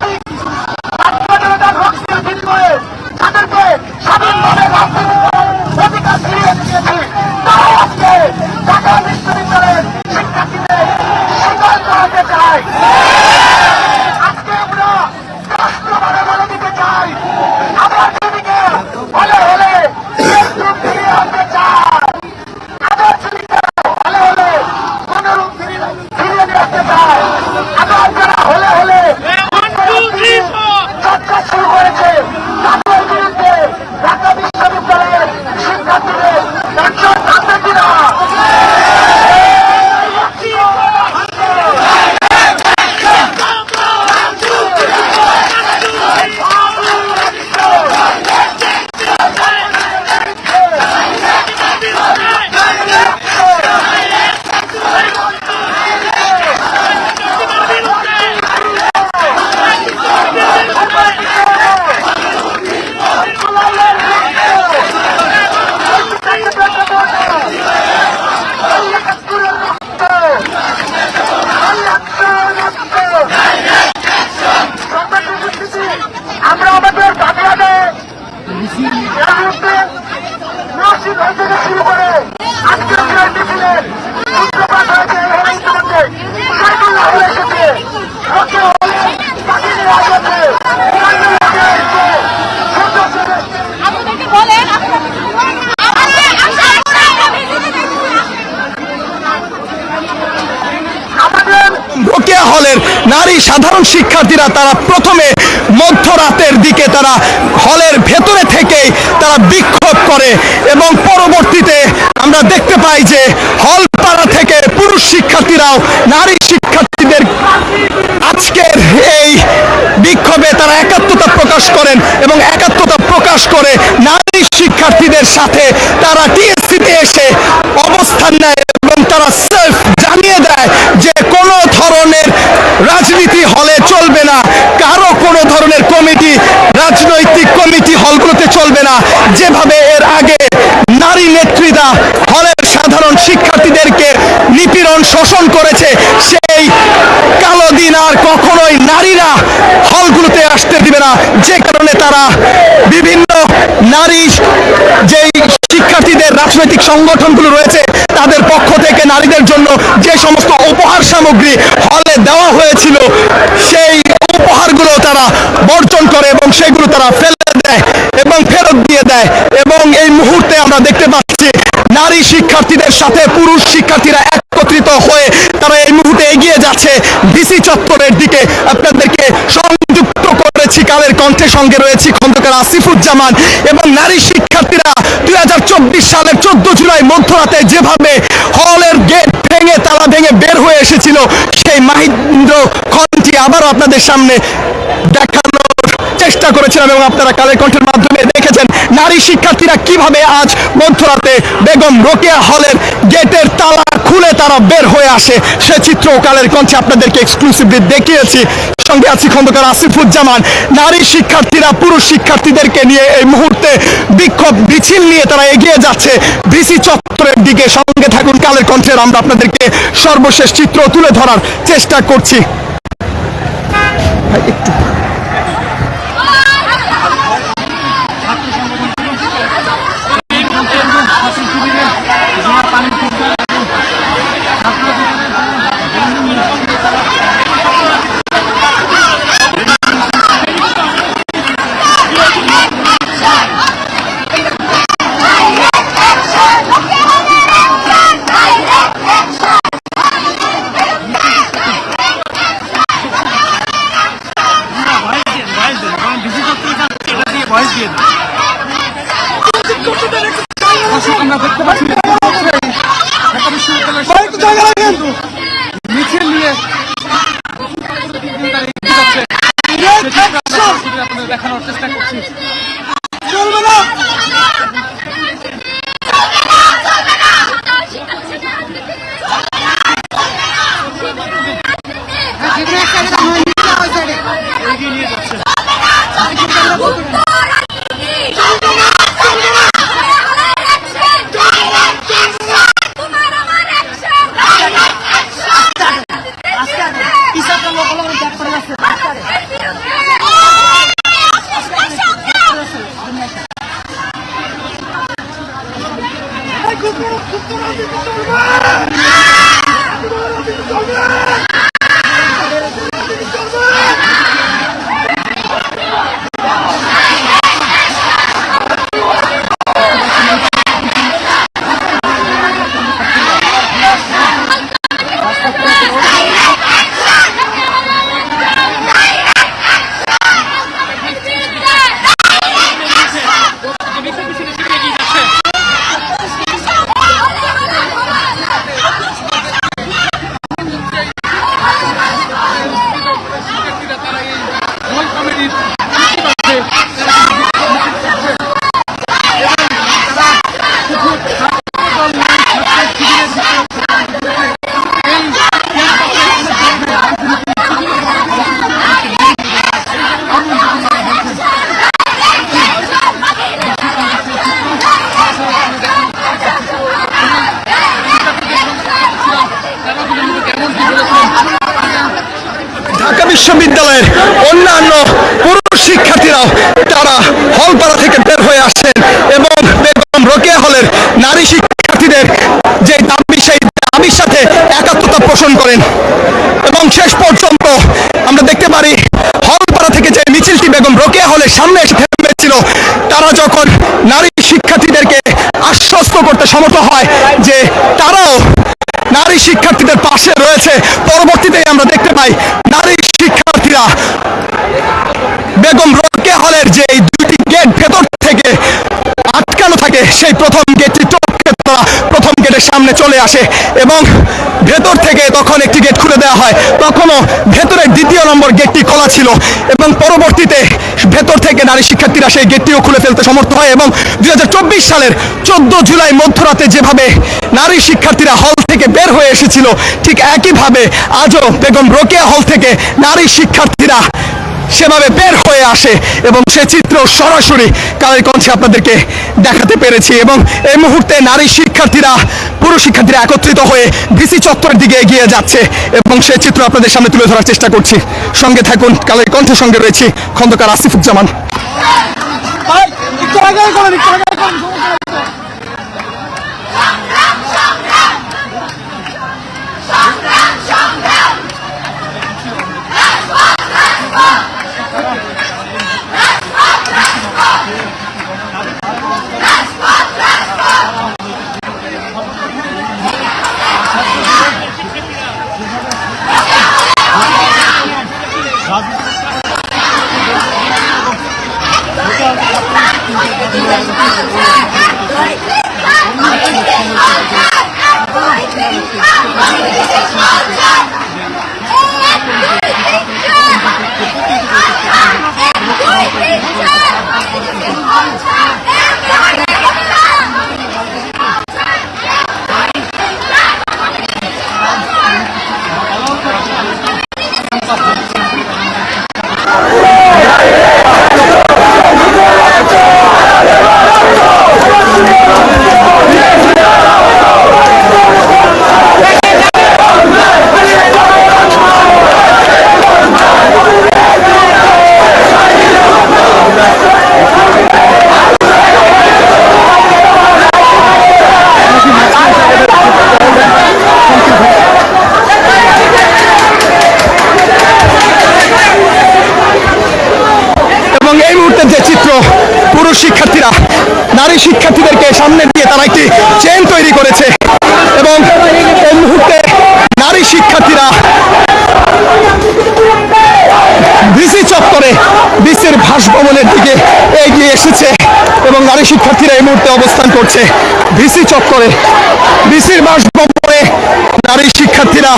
Daddy! নারী সাধারণ শিক্ষার্থীরা তারা প্রথমে মধ্যরাতের দিকে তারা হলের ভেতরে থেকেই তারা বিক্ষোভ করে এবং পরবর্তীতে আমরা দেখতে পাই যে হল পাড়া থেকে পুরুষ শিক্ষার্থীরাও, নারী শিক্ষার্থীদের আজকের এই বিক্ষোভে তারা একাত্মতা প্রকাশ করেন এবং একাত্মতা প্রকাশ করে নারী শিক্ষার্থীদের সাথে তারা টিএসসিতে এসে অবস্থান নেয় এবং তারা সেলফ জানিয়ে দেয় যে কোনো ধরনের রাজনীতি হলে চলবে না। কারও কোনো ধরনের কমিটি, রাজনৈতিক কমিটি হলগুলোতে চলবে না। যেভাবে এর আগে নারী নেত্রীরা হলের সাধারণ শিক্ষার্থীদেরকে নিপীড়ন শোষণ করেছে, সেই কালো দিন আর কখনোই নারীরা হলগুলোতে আসতে দিবে না। যে কারণে তারা বিভিন্ন নারী যেই শিক্ষার্থীদের রাজনৈতিক সংগঠনগুলো রয়েছে, তাদের পক্ষ থেকে নারীদের জন্য যে সমস্ত উপহার সামগ্রী হলে উপহারগুলো তারা বর্জন করে এবং সেগুলো তারা ফেলে দেয় এবং ফেরত দিয়ে দেয়। এবং এই মুহূর্তে আমরা দেখতে পাচ্ছি নারী শিক্ষার্থীদের সাথে পুরুষ শিক্ষার্থীরা একত্রিত হয়ে তারা এই মুহূর্তে এগিয়ে যাচ্ছে ডিসি চত্বরের দিকে। কালের কণ্ঠে সঙ্গে রয়েছি খন্দকার আসিফুজ্জামান এবং নারী শিক্ষার্থীরা দুই হাজার চব্বিশ সালের চোদ্দ জুলাই মধ্যরাতে যেভাবে হলের গেট ভেঙে তালা ভেঙে বের হয়ে এসেছিল, সেই মাহিন্দ্র খনটি আবারও আপনাদের সামনে দেখানোর চেষ্টা করেছিলাম এবং আপনারা কালের কণ্ঠের মাধ্যমে দেখেছেন নারী শিক্ষার্থীরা কীভাবে আজ মধ্যরাতে বেগম রোকেয়া হলের গেটের তালা খুলে তারা বের হয়ে আসে। সে চিত্র কালের কণ্ঠে আপনাদেরকে এক্সক্লুসিভলি দেখিয়েছি। সঙ্গে আছি খন্দকার আসিফুজ্জামান নারী শিক্ষার্থীরা পুরুষ শিক্ষার্থীদেরকে নিয়ে এই মুহূর্তে বিক্ষোভ মিছিল নিয়ে তারা এগিয়ে যাচ্ছে। ডিসি চত্বরের দিকে সঙ্গে থাকুন কালের কণ্ঠের আমরা আপনাদেরকে সর্বশেষ চিত্র তুলে ধরার চেষ্টা করছি। ভাই, একটু মিছিল নিয়ে দেখানোর চেষ্টা করছি বিশ্ববিদ্যালয়ের অন্যান্য পুরুষ শিক্ষার্থীরাও তারা হলপাড়া থেকে বের হয়ে আসছেন এবং বেগম রোকেয়া হলের নারী শিক্ষার্থীদের যে দাবি সেই দাবির সাথে একাত্মতা পোষণ করেন। এবং শেষ পর্যন্ত আমরা দেখতে পারি হলপাড়া থেকে যে মিছিলটি বেগম রোকেয়া হলের সামনে এসে থেমেছিল, তারা যখন নারী শিক্ষার্থীদেরকে আশ্বস্ত করতে সমর্থ হয় যে নারী শিক্ষার্থীদের পাশে রয়েছে। পরবর্তীতে আমরা দেখতে পাই নারী শিক্ষার্থীরা বেগম রোকেয়া হলের যে এই দুটি গেট ভেতর থেকে আটকানো থাকে, সেই প্রথম গেটটি টপকে তারা প্রথম গেটের সামনে চলে আসে এবং ভেতর থেকে তখন একটি গেট খুলে দেওয়া হয়। তখনও ভেতরের দ্বিতীয় নম্বর গেটটি খোলা ছিল এবং পরবর্তীতে ভেতর থেকে নারী শিক্ষার্থীরা সেই গেটটিও খুলে ফেলতে সমর্থ হয় এবং দু হাজার চব্বিশ সালের চোদ্দ জুলাই মধ্যরাতে যেভাবে নারী শিক্ষার্থীরা হল থেকে বের হয়ে এসেছিল, ঠিক একইভাবে আজও বেগম রোকেয়া হল থেকে নারী শিক্ষার্থীরা সেভাবে বের হয়ে আসে এবং সে চিত্র সরাসরি কালের কণ্ঠে আপনাদেরকে দেখাতে পেরেছি এবং এই মুহূর্তে নারী শিক্ষার্থীরা, পুরুষ শিক্ষার্থীরা একত্রিত হয়ে ভিসি চত্বরের দিকে এগিয়ে যাচ্ছে এবং সে চিত্র আপনাদের সামনে তুলে ধরার চেষ্টা করছি। সঙ্গে থাকুন কালের কণ্ঠের সঙ্গে রয়েছি খন্দকার আসিফুজ্জামান একটু আগে করেন একটু আগে করেন এবং এই মুহূর্তে যে চিত্র পুরুষ শিক্ষার্থীরা নারী শিক্ষার্থীদেরকে সামনে দিয়ে তারা একটি চেন তৈরি করেছে। এবং এই মুহূর্তে নারী শিক্ষার্থীরা বিসি চত্বরে বিসির ভাসভবনের দিকে এগিয়ে এসেছে এবং নারী শিক্ষার্থীরা এই মুহূর্তে অবস্থান করছে ভিসি চত্বরে। বিসির বাসভবনে নারী শিক্ষার্থীরা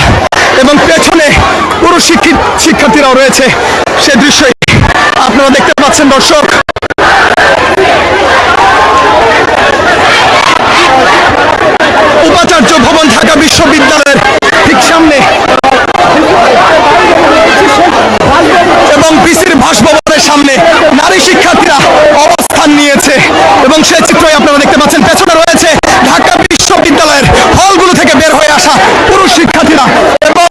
এবং পেছনে পুরুষ শিক্ষিত শিক্ষার্থীরাও রয়েছে। সে দৃশ্যই আপনারা দেখতে পাচ্ছেন, দর্শক উপাচার্য ভবন ঢাকা বিশ্ববিদ্যালয়ের ঠিক সামনে এবং বিসির বাসভবনের সামনে নারী শিক্ষার্থীরা অবস্থান নিয়েছে এবং সে চিত্রই আপনারা দেখতে পাচ্ছেন, পেছনে রয়েছে ঢাকা বিশ্ববিদ্যালয়ের হলগুলো থেকে বের হয়ে আসা পুরুষ শিক্ষার্থীরা এবং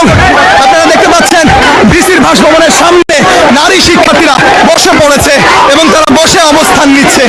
আপনারা দেখতে পাচ্ছেন, বিসির বাসভবনের সামনে নারী শিক্ষার্থীরা বসে পড়েছে এবং তারা বসে অবস্থান নিচ্ছে।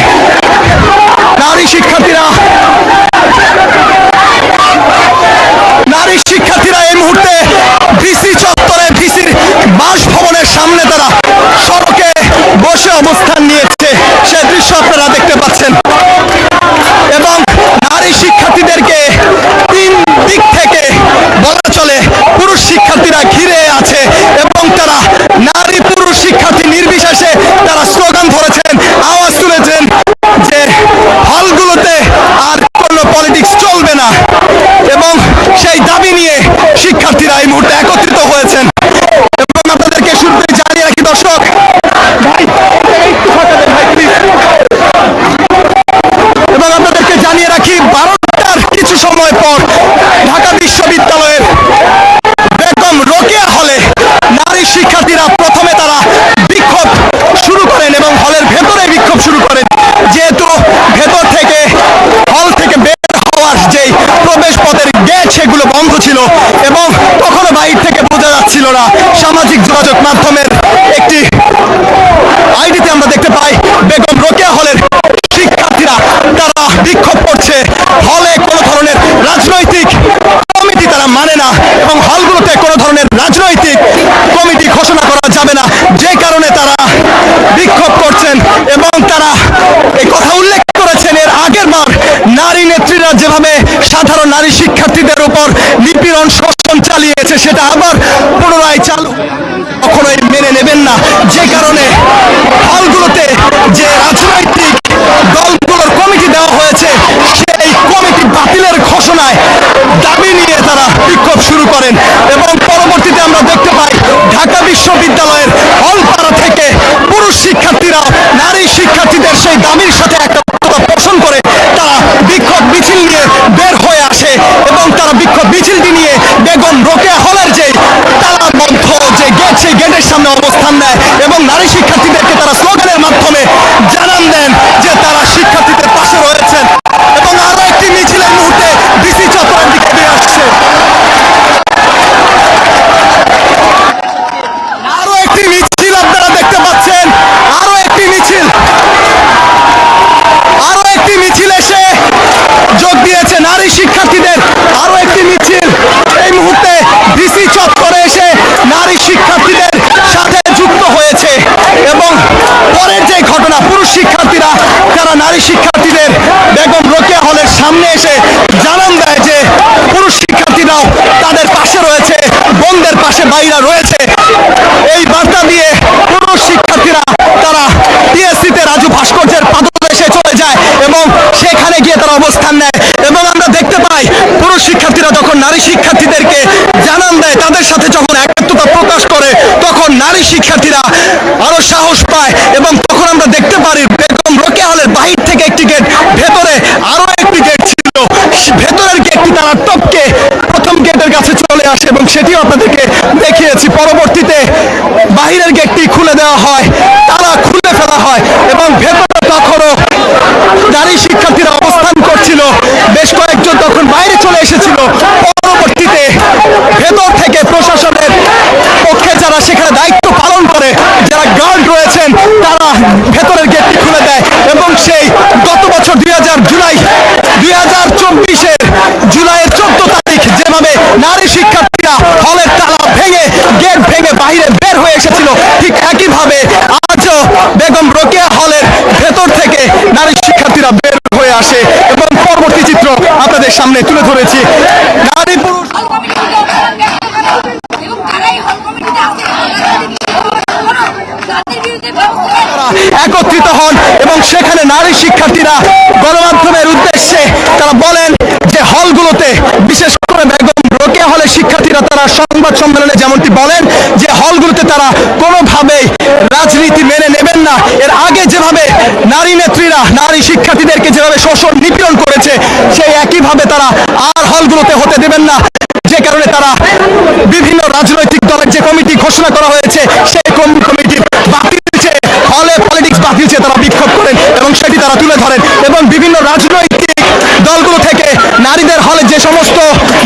মাধ্যমের একটি আইডিতে আমরা দেখতে পাই বেগম রোকেয়া হলের শিক্ষার্থীরা, তারা বিক্ষোভ করছে। হলে কোনো ধরনের রাজনৈতিক কমিটি তারা মানে না এবং হলগুলোতে কোনো ধরনের রাজনৈতিক শুরু করেন। এবং পরবর্তীতে আমরা দেখতে পাই ঢাকা বিশ্ববিদ্যালয়ের হলপাড়া থেকে পুরুষ শিক্ষার্থীরা নারী শিক্ষার্থীদের সেই দামির সাথে তাদেরকে জানান দেয়। তাদের সাথে যখন একাত্মতা প্রকাশ করে তখন নারী শিক্ষার্থীরা সামনে তুলে ধরেছে। নারী পুরুষ একত্রিত হন এবং সেখানে নারী শিক্ষার্থীরা গণমাধ্যমের উদ্দেশ্যে তারা বলেন যে হলগুলোতে বিশেষ করে বেগম রোকিয়া হলে শিক্ষার্থীরা তারা সংবাদ সম্মেলনে যেমনটি বলেন যে হলগুলোতে তারা কোনোভাবেই রাজনীতি মেনে নেবেন না। এর আগে যেভাবে নারী নেত্রীরা, নারী শিক্ষার্থীদেরকে যেভাবে শোষণ নিপীড়ন হবে তারা। আর হলগুলোতে হতে দেবেন না। যে কারণে তারা বিভিন্ন রাজনৈতিক দলের যে কমিটি ঘোষণা করা হয়েছে, সেই কমিটি বাতিল হলে পলিটিক্স বাতিল তারা বিক্ষোভ করেন এবং সেটি তারা তুলে ধরেন। এবং বিভিন্ন রাজনৈতিক দলগুলো থেকে নারীদের হলে যে সমস্ত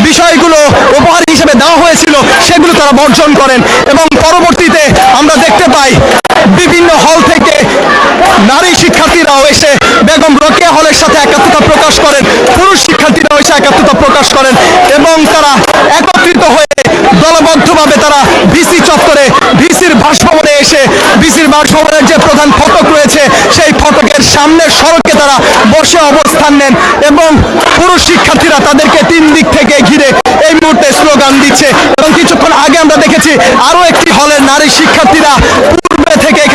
বিষয়গুলো উপহার হিসেবে দেওয়া হয়েছিল, সেগুলো তারা বর্জন করেন। এবং পরবর্তীতে আমরা দেখতে পাই বিভিন্ন হল থেকে নারী শিক্ষার্থীরাও এসে বেগম রোকেয়া হলের সাথে একাত্মতা প্রকাশ করে। একাত্মতা প্রকাশ করেন এবং তারা একত্রিত হয়ে দলবদ্ধভাবে তারা ভিসি চত্বরে, ভিসির বাসভবনে এসে, ভিসির বাসভবনের যে প্রধান ফটক রয়েছে, সেই ফটকের সামনের সড়কে তারা বসে অবস্থান নেন এবং পুরুষ শিক্ষার্থীরা তাদেরকে তিন দিক থেকে ঘিরে এই মুহূর্তে স্লোগান দিচ্ছে। এবং কিছুক্ষণ আগে আমরা দেখেছি আরও একটি হলের নারী শিক্ষার্থীরা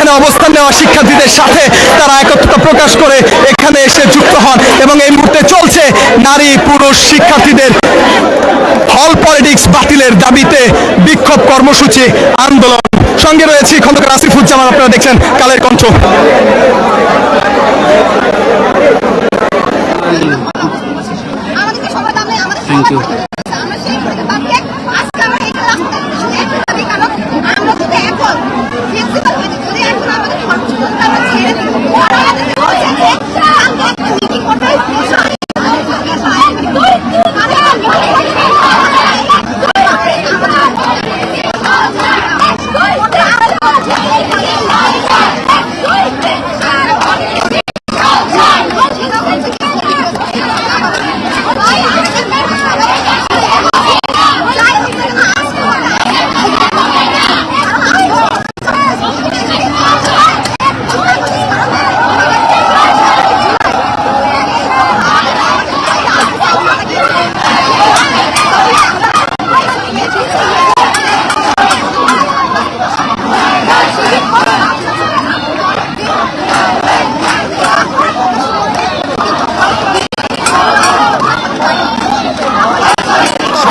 এখানে অবস্থান নেওয়া শিক্ষার্থীদের সাথে তারা একত্রতা প্রকাশ করে এখানে এসে যুক্ত হন এবং এই মুহূর্তে চলছে নারী পুরুষ শিক্ষার্থীদের হল পলিটিক্স বাতিলের দাবিতে বিক্ষোভ কর্মসূচি আন্দোলন। সঙ্গে রয়েছে খন্দকার আসিফুজ্জামান আপনারা দেখছেন কালের কণ্ঠ। আমাদেরকে সবার দামে আমাদের থ্যাংক ইউ আমরা সেই করে দাবিয়ে আজকে আমরা এই রাস্তায় একটু দাবি কারণ আমরা যদি এখন ফ্লেক্সিবল হই যদি এখন আমাদের কর্মসূচিটা আমরা ছেড়ে দিই ওরা আমাদেরকে বলছে যে আমরা একটা মিটিং করতে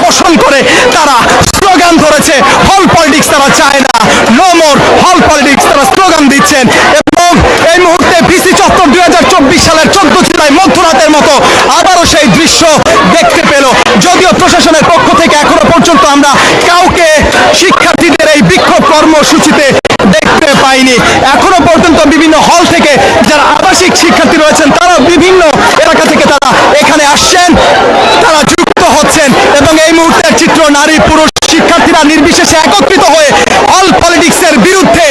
পোষণ করে তারা স্লোগান ধরেছে হল পলিটিক্স তারা চায় না নো মোর হল পলিটিক্স তারা স্লোগান দিচ্ছেন এবং এই মুহূর্তে বিসি চত্বর দুই হাজার চব্বিশ সালের চোদ্দ জুলাই মধ্যরাতের মতো আবারও সেই দৃশ্য দেখতে পেল যদিও প্রশাসনের পক্ষ থেকে এখনও পর্যন্ত আমরা কাউকে শিক্ষার্থীদের এই বিক্ষোভ কর্মসূচিতে দেখতে পাইনি। এখনও পর্যন্ত বিভিন্ন হল থেকে যারা আবাসিক শিক্ষার্থী রয়েছেন, তারা বিভিন্ন এলাকা থেকে তারা এখানে আসছেন, তারা যুক্ত হচ্ছেন এবং এই মুহূর্তের চিত্র নারী পুরুষ শিক্ষার্থীরা নির্বিশেষে একত্রিত হয়ে হল পলিটিক্সের বিরুদ্ধে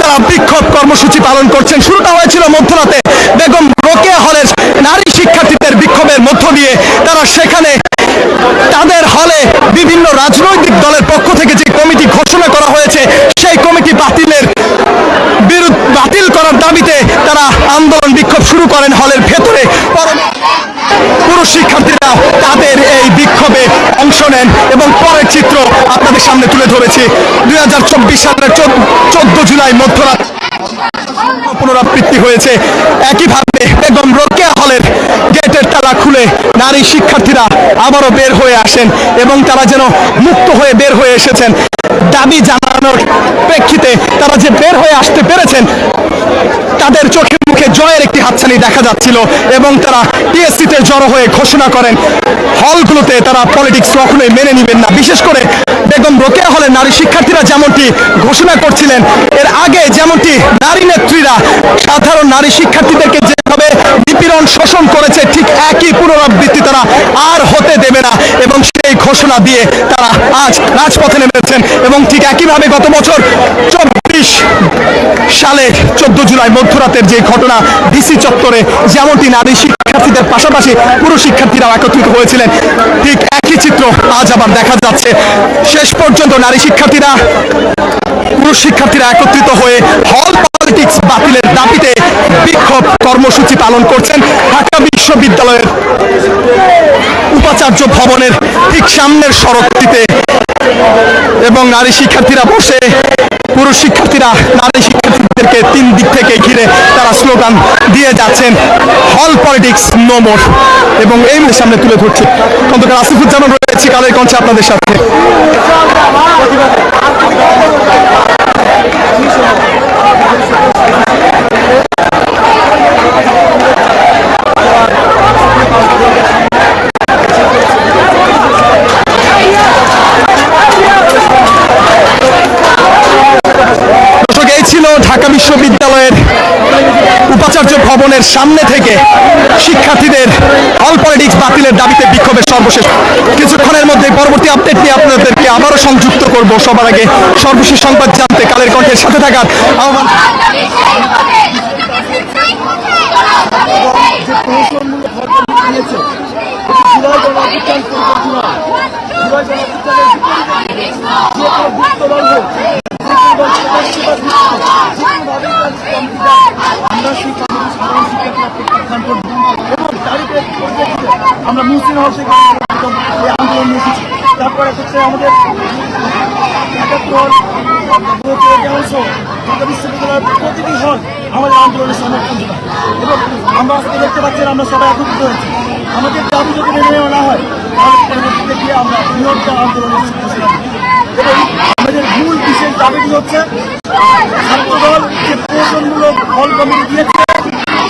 তারা বিক্ষোভ কর্মসূচি পালন করছেন। শুরুটা হয়েছিল মধ্যরাতে। বেগম রোকেয়া হলের নারী শিক্ষার্থীদের বিক্ষোভের মধ্য দিয়ে তারা সেখানে তাদের হলে বিভিন্ন রাজনৈতিক দলের পক্ষ থেকে যে কমিটি ঘোষণা করা হয়েছে সেই কমিটি বাতিলের বিরুদ্ধ বাতিল করার দাবিতে তারা আন্দোলন বিক্ষোভ শুরু করেন হলের ভেতরে পরবর্তী পুরুষ শিক্ষার্থীরা তাদের এই বিক্ষোভে নেন এবং পরের চিত্র আপনাদের সামনে তুলে ধরেছি। দুই হাজার চব্বিশ সালের চোদ্দ জুলাই মধ্যরাত পুনরাবৃত্তি হয়েছে। একইভাবে বেগম রোকেয়া হলের গেটের তালা খুলে নারী শিক্ষার্থীরা আবারও বের হয়ে আসেন এবং তারা যেন মুক্ত হয়ে বের হয়ে এসেছেন। দাবি জানানোর প্রেক্ষিতে তারা যে বের হয়ে আসতে পেরেছেন, তাদের চোখে মুখে জয়ের একটি হাতছানি দেখা যাচ্ছিল এবং তারা টিএসসিতে জড়ো হয়ে ঘোষণা করেন, হলগুলোতে তারা পলিটিক্স কখনোই মেনে নেবেন না। বিশেষ করে বেগম রোকেয়া হলের নারী শিক্ষার্থীরা যেমনটি ঘোষণা করছিলেন, এর আগে যেমনটি নারী নেত্রীরা সাধারণ নারী শিক্ষার্থীদেরকে যেভাবে নিপীড়ন শোষণ করেছে, ঠিক একই পুনরাবৃত্তি তারা আর হতে দেবে না এবং সেই ঘোষণা দিয়ে তারা আজ রাজপথে নেমেছেন এবং ঠিক একইভাবে গত বছর চোদ্দ জুলাই মধ্যরাতের যে ঘটনা ডিসি চত্বরে যেমনটি নারী শিক্ষার্থীদের পাশাপাশি পুরুষ শিক্ষার্থীরাও একত্রিত হয়েছিলেন। ঠিক একই চিত্র আজ আবার দেখা যাচ্ছে। শেষ পর্যন্ত নারী শিক্ষার্থীরা, পুরুষ শিক্ষার্থীরা একত্রিত হয়ে হল পলিটিক্স বাতিলের দাবিতে বিক্ষোভ কর্মসূচি পালন করছেন ঢাকা বিশ্ববিদ্যালয়ের উপাচার্য ভবনের ঠিক সামনের সড়কটিতে। এবং নারী শিক্ষার্থীরা বসে পুরুষ শিক্ষার্থীরা, নারী শিক্ষার্থীদেরকে তিন দিক থেকে ঘিরে তারা স্লোগান দিয়ে যাচ্ছেন হল পলিটিক্স নো মোর এবং এই সামনে তুলে ধরছি। খন্দকার আসিফুজ্জামান রয়েছে কালের কঞ্চে আপনাদের সাথে দর্শক এই ছিল ঢাকা বিশ্ববিদ্যালয়ের উপাচার্য ভবনের সামনে থেকে শিক্ষার্থীদের অল পলিটিক্স বাতিলের দাবিতে বিক্ষোভের সর্বশেষ। কিছুক্ষণের মধ্যে পরবর্তী আপডেট নিয়ে আপনাদেরকে আবারও সংযুক্ত করব। সবার আগে সর্বশেষ সংবাদ জানতে কালের কণ্ঠের সাথে থাকার আহ্বান। আমরা মুসলিম হল থেকে এই আন্দোলন এসেছি। তারপরে হচ্ছে আমাদের একাত্তর ঢাকা বিশ্ববিদ্যালয়ের প্রতিটি হল আমাদের আন্দোলনের সমর্থন ছিল এবং আমরা আজকে দেখতে পাচ্ছি আমরা সবাই একত্রিত হয়েছি। আমাদের দাবি যদি মেনে নেওয়া না হয়, তাহলে পরবর্তীতে গিয়ে আমরা বৃহত্তর আন্দোলনের এবং আমাদের মূল বিশেষ দাবিটি হচ্ছে, ছাত্রদল যে প্রয়োজনমূলক হল কমিটি দিয়েছে,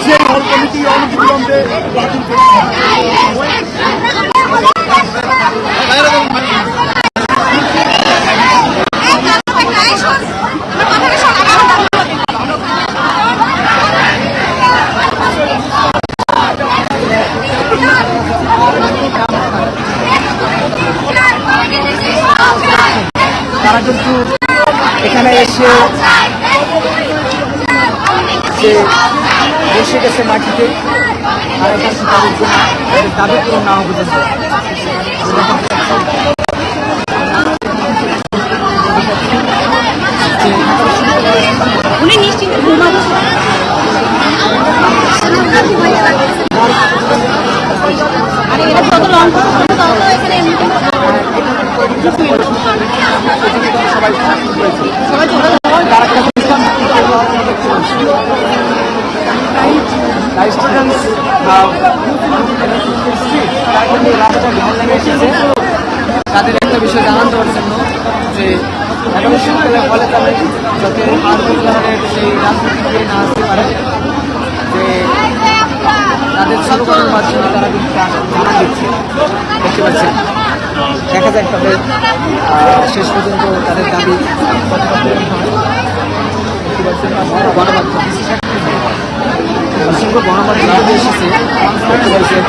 সেই হল কমিটি অনতিবিলম্বে বাতিল তারা কিন্তু এখানে এসে যে বসে গেছে মাটিতে আর তাদের দাবি পূরণ না হবে পর্যন্ত উনি নিশ্চিন্তে ঘুমাবো আরে এটা যত লং তত এখানে এমনিতে সবাই চলে যাব স্টুডেন্টস তাদের একটা বিষয় জানাতে পারছেন না যে ঢাকা হলে তাদের যাতে আর কোনো ধরনের সেই রাজনীতি দিয়ে না আসতে পারে, যে তাদের স্লোগানের মাধ্যমে তারা কিন্তু জানা দিচ্ছে। দেখতে পাচ্ছেন। দেখা যাক তবে শেষ পর্যন্ত তাদের দাবি কতটা পূরণ হয়। দেখতে পাচ্ছেন, গণমাধ্যম। অসংখ্য গণমাধ্যম এসেছে, দেখতে পাচ্ছেন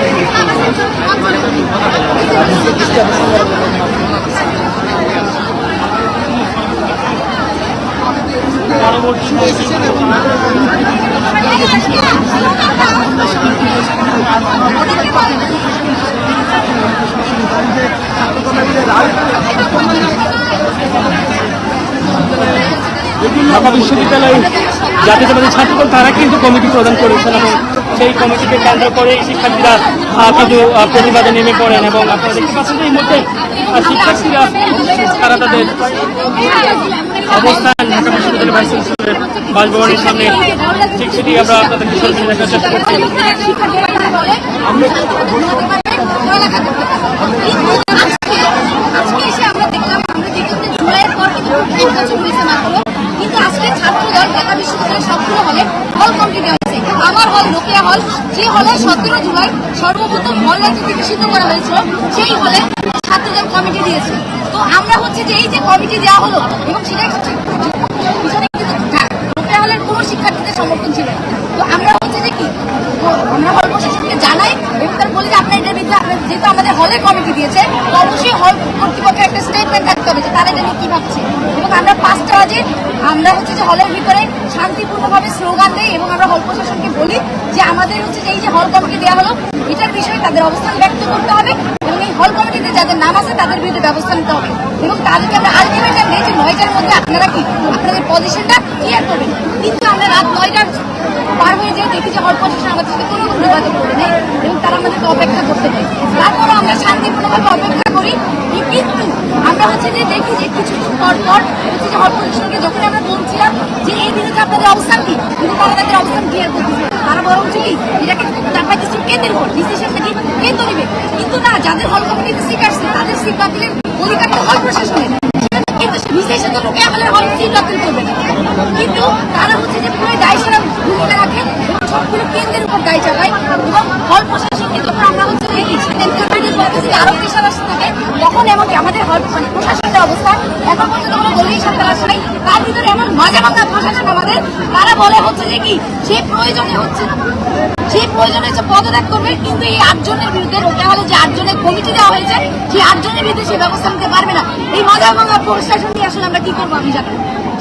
জন্য ঢাকা বিশ্ববিদ্যালয় জাতীয়তাবাদী ছাত্রদল তারা কিন্তু কমিটি প্রদান করেছেন এবং সেই কমিটিকে কেন্দ্র করে শিক্ষার্থীরা কিন্তু প্রতিবাদে নেমে পড়েন এবং আপনারা দেখতে পাচ্ছেন এই আহ, শিক্ষার্থীরা তারা তাদের অবস্থান ঢাকা বিশ্ববিদ্যালয় ভাইস চ্যান্সেলরের বাসভবনের সামনে। ঠিক সেটি আমরা আপনাদেরকে সরাসরি দেখার চেষ্টা করছি। হলে কমিটি হল হল হলে করা হয়েছিল, সেই হলে ছাত্রদল কমিটি দিয়েছে। আমরা হচ্ছে যে এই যে কমিটি দেওয়া হলো এবং সেটা ঢা- কোনো শিক্ষার্থীদের সমর্থন তো আমরা হচ্ছে যে আমরা জানাই এবং বলি যে যেহেতু আমাদের কমিটি দিয়েছে হল একটা স্টেটমেন্ট তারা ভাবছে। এবং আমরা আমরা হচ্ছে যে হলের ভিতরে শান্তিপূর্ণভাবে স্লোগান এবং আমরা বলি যে আমাদের হচ্ছে যে এই যে হল কমিটি দেওয়া হলো, এটার বিষয়ে তাদের অবস্থান ব্যক্ত করতে হবে। এবং এই হল কমিটিতে যাদের নাম আছে, তাদের বিরুদ্ধে ব্যবস্থা নিতে হবে। এবং তাদেরকে আমরা আলটিমেটাম দিই যে নয়টার মধ্যে আপনারা কি, আপনাদের পজিশনটা ক্লিয়ার করবেন। কিন্তু আমরা রাত নয়টার পার হয়ে যেয়ে দেখি যে হল প্রশাসন আমাদের সাথে কোনো যোগাযোগ করে নেই, এবং তারা আমাদেরকে অপেক্ষা করতে দেয় তারপরও আমরা শান্তিপূর্ণভাবে অপেক্ষা করি। কিন্তু আমরা হচ্ছে যে দেখি যে কিছু কিছু পর পর হচ্ছে যে হল প্রশাসনকে যখন আমরা বলছিলাম যে এই বিরুদ্ধে আপনাদের অবস্থান কি? কিন্তু তারা তাদের অবস্থান ক্লিয়ার করতেছে তারা বরং কি, এটাকে ঢাকা ডিস্ট্রিক্ট কেন্দ্রের উপর ডিসিশনটা কি কেন্দ্র নিবে কিন্তু না, যাদের হল কমিটিতে সিট আসছে, তাদের সিট বাতিলের অধিকারটা হল প্রশাসনের। কিন্তু তারা হচ্ছে যে পুরো দায় সারা ভূমিকা রাখে সবগুলো কেন্দ্রের উপর দায় চাপায় এবং হল প্রশাসনকে যখন আমরা হচ্ছে যে ইনকামেন্টের পদ্ধতিতে আরও প্রেশার আসতে থাকে তখন এমনকি আমাদের হল মানে প্রশাসনের অবস্থা এখন পর্যন্ত কোনো বলেই সাথে আসে নাই তার ভিতরে এমন মাঝে মাঝে প্রশাসন আমাদের তারা বলে হচ্ছে যে কি সে প্রয়োজনে হচ্ছে। সেই প্রয়োজনে পদত্যাগ করবে, কিন্তু এই আটজনের বিরুদ্ধে রোকে হলে যে আটজনের কমিটি দেওয়া হয়েছে, সেই আটজনের বিরুদ্ধে সে ব্যবস্থা নিতে পারবে না। এই মজা ভাঙা প্রশাসন নিয়ে আসলে আমরা কি করব আমি জানি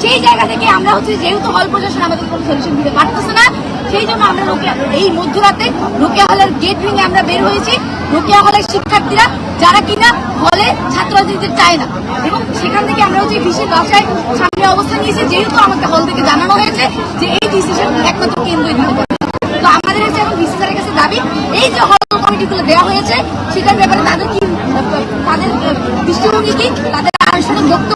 সেই জায়গা থেকে আমরা হচ্ছে যেহেতু হল প্রশাসন আমাদের কোনো সলিউশন দিতে পারতেছে না সেই জন্য আমরা রোকেয়া এই মধ্যরাতে রোকেয়া হলের গেট ভেঙে আমরা বের হয়েছি। রোকেয়া হলের শিক্ষার্থীরা যারা কিনা হলে ছাত্র রাজনীতি চায় না। এবং সেখান থেকে আমরা হচ্ছে বিশেষ বাসায় সামনে অবস্থান নিয়েছি। যেহেতু আমাকে হল থেকে জানানো হয়েছে যে এই ডিসিশন একমাত্র কেন্দ্রই নিতে পারবে। তো আমাদের হচ্ছে এখন বিসিসিআর কাছে দাবি, এই যে হল কমিটিগুলো দেওয়া হয়েছে, সেটার ব্যাপারে তাদের কি, তাদের দৃষ্টিভঙ্গি কি? তাদের আসলে বক্তব্য